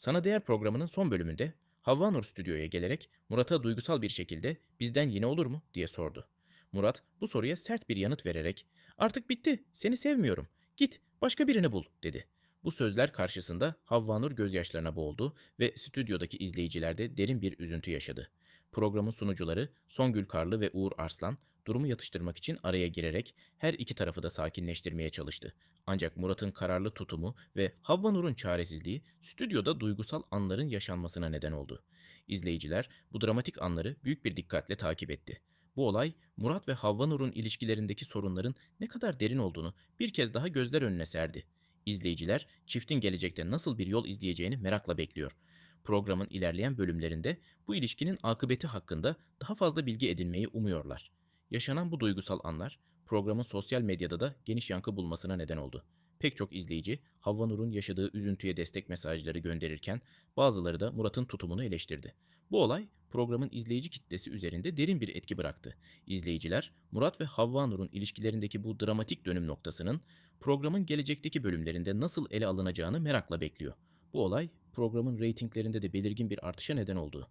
Sana Değer programının son bölümünde Havva Nur stüdyoya gelerek Murat'a duygusal bir şekilde bizden yine olur mu diye sordu. Murat bu soruya sert bir yanıt vererek artık bitti seni sevmiyorum git başka birini bul dedi. Bu sözler karşısında Havva Nur gözyaşlarına boğuldu ve stüdyodaki izleyiciler de derin bir üzüntü yaşadı. Programın sunucuları Songül Karlı ve Uğur Arslan durumu yatıştırmak için araya girerek her iki tarafı da sakinleştirmeye çalıştı. Ancak Murat'ın kararlı tutumu ve Havva Nur'un çaresizliği stüdyoda duygusal anların yaşanmasına neden oldu. İzleyiciler bu dramatik anları büyük bir dikkatle takip etti. Bu olay Murat ve Havva Nur'un ilişkilerindeki sorunların ne kadar derin olduğunu bir kez daha gözler önüne serdi. İzleyiciler çiftin gelecekte nasıl bir yol izleyeceğini merakla bekliyor. Programın ilerleyen bölümlerinde bu ilişkinin akıbeti hakkında daha fazla bilgi edinmeyi umuyorlar. Yaşanan bu duygusal anlar programın sosyal medyada da geniş yankı bulmasına neden oldu. Pek çok izleyici Havva Nur'un yaşadığı üzüntüye destek mesajları gönderirken bazıları da Murat'ın tutumunu eleştirdi. Bu olay programın izleyici kitlesi üzerinde derin bir etki bıraktı. İzleyiciler Murat ve Havva Nur'un ilişkilerindeki bu dramatik dönüm noktasının programın gelecekteki bölümlerinde nasıl ele alınacağını merakla bekliyor. Bu olay programın reytinglerinde de belirgin bir artışa neden oldu.